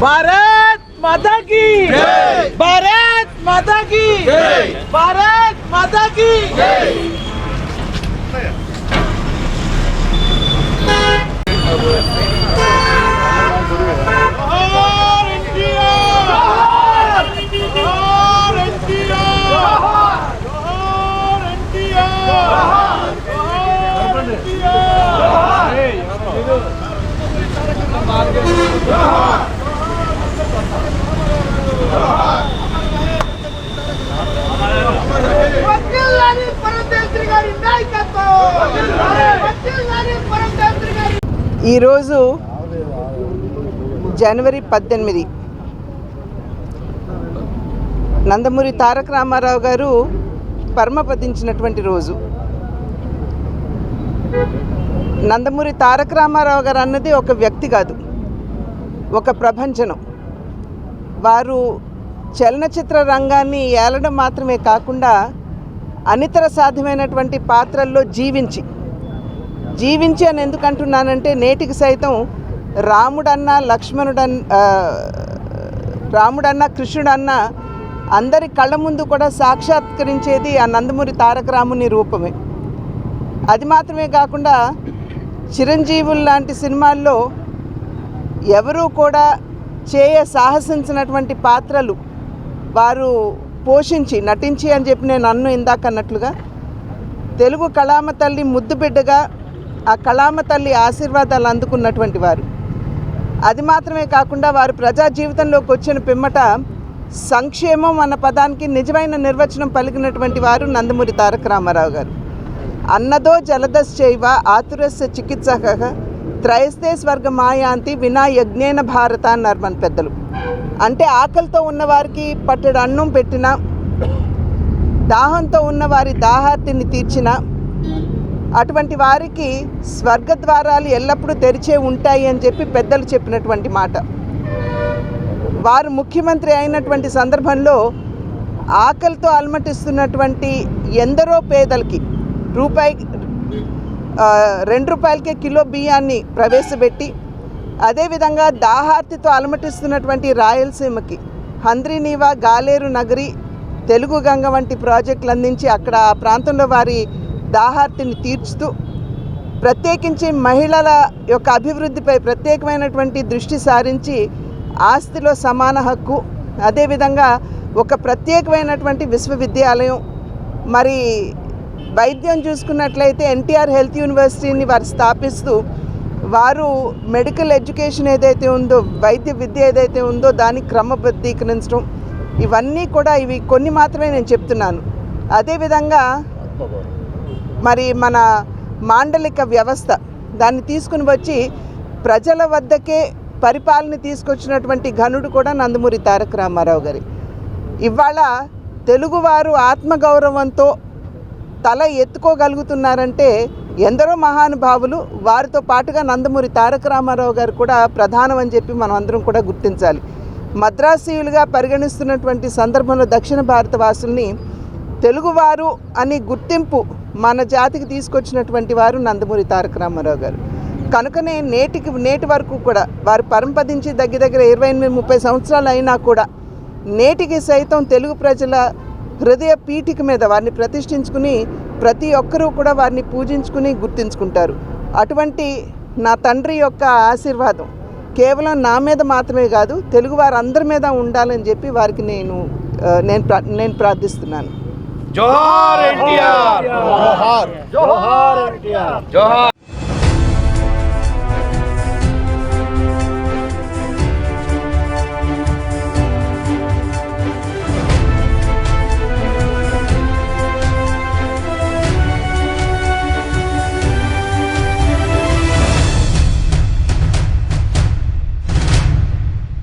भारत माता की। भारत माता की। भारत माता की। ఈరోజు జనవరి పద్దెనిమిది. నందమూరి తారక రామారావు గారు పరమపదించినటువంటి రోజు. నందమూరి తారక రామారావు గారు అన్నది ఒక వ్యక్తి కాదు ఒక ప్రపంచనం వారు చలనచిత్ర రంగాన్ని ఏలడం మాత్రమే కాకుండా అనితర సాధ్యమైనటువంటి పాత్రల్లో జీవించి జీవించి అని ఎందుకు అంటున్నానంటే నేటికి సైతం రాముడన్న లక్ష్మణుడన్ రాముడన్న కృష్ణుడన్న అందరి కళ్ళ ముందు కూడా సాక్షాత్కరించేది ఆ నందమూరి తారక రాముని రూపమే. అది మాత్రమే కాకుండా చిరంజీవులు లాంటి సినిమాల్లో ఎవరూ కూడా చేయ సాహసించినటువంటి పాత్రలు వారు పోషించి నటించి అని చెప్పి నేను అన్ను ఇందాక అన్నట్లుగా తెలుగు కళామ తల్లి ముద్దుబిడ్డగా ఆ కళామ తల్లి ఆశీర్వాదాలు అందుకున్నటువంటి వారు. అది మాత్రమే కాకుండా వారు ప్రజా జీవితంలోకి వచ్చిన పిమ్మట సంక్షేమం అన్న పదానికి నిజమైన నిర్వచనం పలికినటువంటి వారు నందమూరి తారక రామారావు గారు. అన్నదో జలదస్ చైవ ఆతురస్య చికిత్స త్రయస్తే స్వర్గ మాయాంతి వినా యజ్ఞేన భారత అన్నారు మన పెద్దలు. అంటే ఆకలితో ఉన్నవారికి పట్టెడు అన్నం పెట్టిన దాహంతో ఉన్నవారి దాహార్తిని తీర్చిన అటువంటి వారికి స్వర్గద్వారాలు ఎల్లప్పుడూ తెరిచే ఉంటాయి అని చెప్పి పెద్దలు చెప్పినటువంటి మాట. వారు ముఖ్యమంత్రి అయినటువంటి సందర్భంలో ఆకలితో అలమటిస్తున్నటువంటి ఎందరో పేదలకి రూపాయి రెండు రూపాయలకే కిలో బియ్యాన్ని ప్రవేశపెట్టి అదేవిధంగా దాహార్తితో అలమటిస్తున్నటువంటి రాయలసీమకి హంద్రీనీవా గాలేరు నగరి తెలుగు గంగ వంటి ప్రాజెక్టులు అందించి అక్కడ ఆ ప్రాంతంలో వారి దాహార్తిని తీర్చుతూ ప్రత్యేకించి మహిళల యొక్క అభివృద్ధిపై ప్రత్యేకమైనటువంటి దృష్టి సారించి ఆస్తిలో సమాన హక్కు అదేవిధంగా ఒక ప్రత్యేకమైనటువంటి విశ్వవిద్యాలయం. మరి వైద్యం చూసుకున్నట్లయితే ఎన్టీఆర్ హెల్త్ యూనివర్సిటీని వారు స్థాపిస్తూ వారు మెడికల్ ఎడ్యుకేషన్ ఏదైతే ఉందో వైద్య విద్య ఏదైతే ఉందో దాన్ని క్రమబద్ధీకరించడం. ఇవన్నీ కూడా ఇవి కొన్ని మాత్రమే నేను చెప్తున్నాను. అదేవిధంగా మరి మన మాండలిక వ్యవస్థ దాన్ని తీసుకుని వచ్చి ప్రజల వద్దకే పరిపాలన తీసుకొచ్చినటువంటి ఘనుడు కూడా నందమూరి తారక రామారావు గారి. ఇవాళ తెలుగువారు ఆత్మగౌరవంతో తల ఎత్తుకోగలుగుతున్నారంటే ఎందరో మహానుభావులు వారితో పాటుగా నందమూరి తారక రామారావు గారు కూడా ప్రధానం అని చెప్పి మనం అందరం కూడా గుర్తించాలి. మద్రాసీయులుగా పరిగణిస్తున్నటువంటి సందర్భంలో దక్షిణ భారత వాసుల్ని తెలుగువారు అని గుర్తింపు మన జాతికి తీసుకొచ్చినటువంటి వారు నందమూరి తారక రామారావు గారు. కనుకనే నేటికి నేటి వరకు కూడా వారు పరంపదించి దగ్గర దగ్గర ఇరవై ఎనిమిది ముప్పై సంవత్సరాలు అయినా కూడా నేటికి సైతం తెలుగు ప్రజల హృదయ పీఠిక మీద వారిని ప్రతిష్ఠించుకుని ప్రతి ఒక్కరూ కూడా వారిని పూజించుకుని గుర్తించుకుంటారు. అటువంటి నా తండ్రి యొక్క ఆశీర్వాదం కేవలం నా మీద మాత్రమే కాదు తెలుగు వారందరి మీద ఉండాలని చెప్పి వారికి నేను నేను ప్రా నేను ప్రార్థిస్తున్నాను. জোহার এনটিআর। জোহার। জোহার এনটিআর। জোহার